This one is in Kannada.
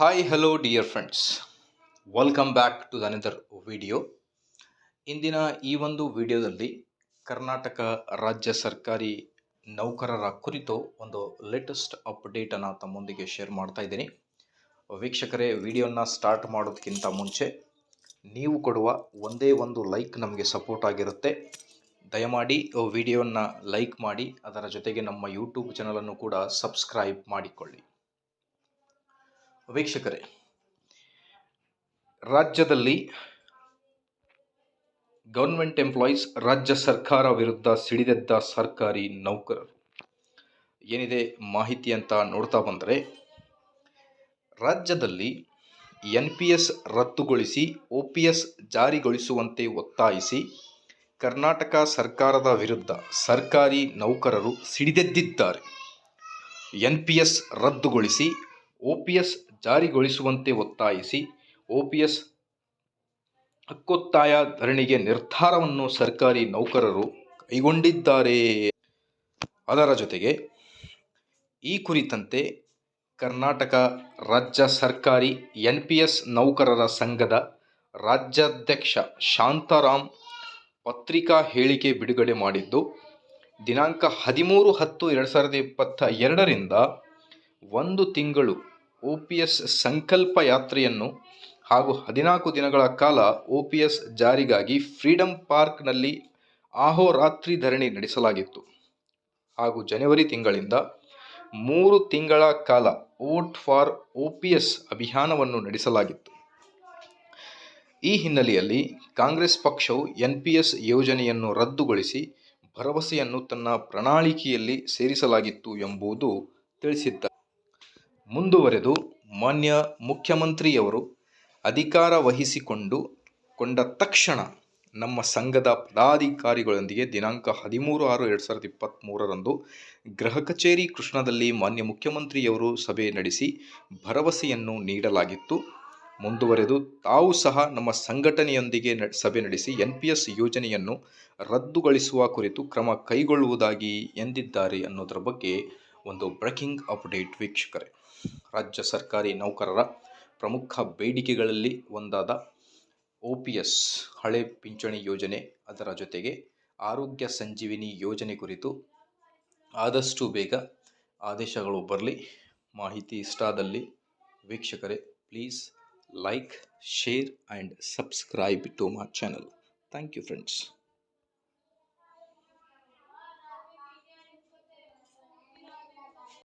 Hi hello dear friends welcome back to the another video ಇಂದಿನ ಈ ಒಂದು ವಿಡಿಯೋದಲ್ಲಿ ಕರ್ನಾಟಕ ರಾಜ್ಯ ಸರ್ಕಾರಿ ನೌಕರರ ಕುರಿತು ಒಂದು ಲೇಟೆಸ್ಟ್ ಅಪ್ಡೇಟನ್ನು ತಮ್ಮೊಂದಿಗೆ ಶೇರ್ ಮಾಡ್ತಾ ಇದ್ದೀನಿ. ವೀಕ್ಷಕರೇ ವಿಡಿಯೋನ ಸ್ಟಾರ್ಟ್ ಮಾಡೋದಕ್ಕಿಂತ ಮುಂಚೆ ನೀವು ಕೊಡುವ ಒಂದೇ ಒಂದು ಲೈಕ್ ನಮಗೆ ಸಪೋರ್ಟ್ ಆಗಿರುತ್ತೆ. ದಯಮಾಡಿ ವಿಡಿಯೋನ ಲೈಕ್ ಮಾಡಿ, ಅದರ ಜೊತೆಗೆ ನಮ್ಮ ಯೂಟ್ಯೂಬ್ ಚಾನಲನ್ನು ಕೂಡ ಸಬ್ಸ್ಕ್ರೈಬ್ ಮಾಡಿಕೊಳ್ಳಿ. ವೀಕ್ಷಕರೇ, ರಾಜ್ಯದಲ್ಲಿ ಗೌರ್ಮೆಂಟ್ ಎಂಪ್ಲಾಯೀಸ್ ರಾಜ್ಯ ಸರ್ಕಾರ ವಿರುದ್ಧ ಸಿಡಿದೆದ್ದ ಸರ್ಕಾರಿ ನೌಕರರು. ಏನಿದೆ ಮಾಹಿತಿ ಅಂತ ನೋಡ್ತಾ ಬಂದರೆ, ರಾಜ್ಯದಲ್ಲಿ ಎನ್ ಪಿ ಎಸ್ ರದ್ದುಗೊಳಿಸಿ ಒ ಪಿ ಎಸ್ ಜಾರಿಗೊಳಿಸುವಂತೆ ಒತ್ತಾಯಿಸಿ, ಕರ್ನಾಟಕ ಸರ್ಕಾರದ ವಿರುದ್ಧ ಸರ್ಕಾರಿ ನೌಕರರು ಸಿಡಿದೆದ್ದಿದ್ದಾರೆ. ಎನ್ ಪಿ ಎಸ್ ರದ್ದುಗೊಳಿಸಿ ಒ ಪಿ ಎಸ್ ಜಾರಿಗೊಳಿಸುವಂತೆ ಒತ್ತಾಯಿಸಿ ಒ ಪಿ ಎಸ್ ಹಕ್ಕೊತ್ತಾಯ ಧರಣಿಗೆ ನಿರ್ಧಾರವನ್ನು ಸರ್ಕಾರಿ ನೌಕರರು ಕೈಗೊಂಡಿದ್ದಾರೆ. ಅದರ ಜೊತೆಗೆ ಈ ಕುರಿತಂತೆ ಕರ್ನಾಟಕ ರಾಜ್ಯ ಸರ್ಕಾರಿ ಎನ್ ಪಿ ಎಸ್ ನೌಕರರ ಸಂಘದ ರಾಜ್ಯಾಧ್ಯಕ್ಷ ಶಾಂತಾರಾಮ್ ಪತ್ರಿಕಾ ಹೇಳಿಕೆ ಬಿಡುಗಡೆ ಮಾಡಿದ್ದು, ದಿನಾಂಕ ಹದಿಮೂರು ಹತ್ತು ಎರಡು ಸಾವಿರದ ಇಪ್ಪತ್ತ ಎರಡರಿಂದ ಒಂದು ತಿಂಗಳು ಒ ಪಿ ಎಸ್ ಸಂಕಲ್ಪ ಯಾತ್ರೆಯನ್ನು ಹಾಗೂ ಹದಿನಾಲ್ಕು ದಿನಗಳ ಕಾಲ ಒ ಪಿ ಎಸ್ ಜಾರಿಗಾಗಿ ಫ್ರೀಡಂ ಪಾರ್ಕ್ನಲ್ಲಿ ಆಹೋರಾತ್ರಿ ಧರಣಿ ನಡೆಸಲಾಗಿತ್ತು. ಹಾಗೂ ಜನವರಿ ತಿಂಗಳಿಂದ ಮೂರು ತಿಂಗಳ ಕಾಲ vote for O P S ಅಭಿಯಾನವನ್ನು ನಡೆಸಲಾಗಿತ್ತು. ಈ ಹಿನ್ನೆಲೆಯಲ್ಲಿ ಕಾಂಗ್ರೆಸ್ ಪಕ್ಷವು ಎನ್ ಪಿ ಎಸ್ ಯೋಜನೆಯನ್ನು ರದ್ದುಗೊಳಿಸಿ ಭರವಸೆಯನ್ನು ತನ್ನ ಪ್ರಣಾಳಿಕೆಯಲ್ಲಿ ಸೇರಿಸಲಾಗಿತ್ತು ಎಂಬುದು ತಿಳಿಸಿದ್ದಾರೆ. ಮುಂದುವರೆದು ಮಾನ್ಯ ಮುಖ್ಯಮಂತ್ರಿಯವರು ಅಧಿಕಾರ ವಹಿಸಿಕೊಂಡು ಕೊಂಡ ತಕ್ಷಣ ನಮ್ಮ ಸಂಘದ ಪದಾಧಿಕಾರಿಗಳೊಂದಿಗೆ ದಿನಾಂಕ ಹದಿಮೂರು ಆರು ಎರಡು ಸಾವಿರದ ಇಪ್ಪತ್ತ್ಮೂರರಂದು ಗೃಹ ಕಚೇರಿ ಕೃಷ್ಣದಲ್ಲಿ ಮಾನ್ಯ ಮುಖ್ಯಮಂತ್ರಿಯವರು ಸಭೆ ನಡೆಸಿ ಭರವಸೆಯನ್ನು ನೀಡಲಾಗಿತ್ತು. ಮುಂದುವರೆದು ತಾವು ಸಹ ನಮ್ಮ ಸಂಘಟನೆಯೊಂದಿಗೆ ಸಭೆ ನಡೆಸಿ ಎನ್ ಪಿ ಎಸ್ ಯೋಜನೆಯನ್ನು ರದ್ದುಗೊಳಿಸುವ ಕುರಿತು ಕ್ರಮ ಕೈಗೊಳ್ಳುವುದಾಗಿ ಎಂದಿದ್ದಾರೆ ಅನ್ನೋದರ ಬಗ್ಗೆ ಒಂದು ಬ್ರೇಕಿಂಗ್ ಅಪ್ಡೇಟ್ ವೀಕ್ಷಕರೇ. ರಾಜ್ಯ ಸರ್ಕಾರಿ ನೌಕರರ ಪ್ರಮುಖ ಬೇಡಿಕೆಗಳಲ್ಲಿ ಒಂದಾದ ಒ ಪಿ ಎಸ್ ಹಳೆ ಪಿಂಚಣಿ ಯೋಜನೆ. ಅದರ ಜೊತೆಗೆ ಆರೋಗ್ಯ ಸಂಜೀವಿನಿ ಯೋಜನೆ ಕುರಿತು ಆದಷ್ಟು ಬೇಗ ಆದೇಶಗಳು ಬರಲಿ. ಮಾಹಿತಿ ಇಷ್ಟ ಆದಲ್ಲಿ ವೀಕ್ಷಕರೇ, please like, share and subscribe to my channel. Thank you friends.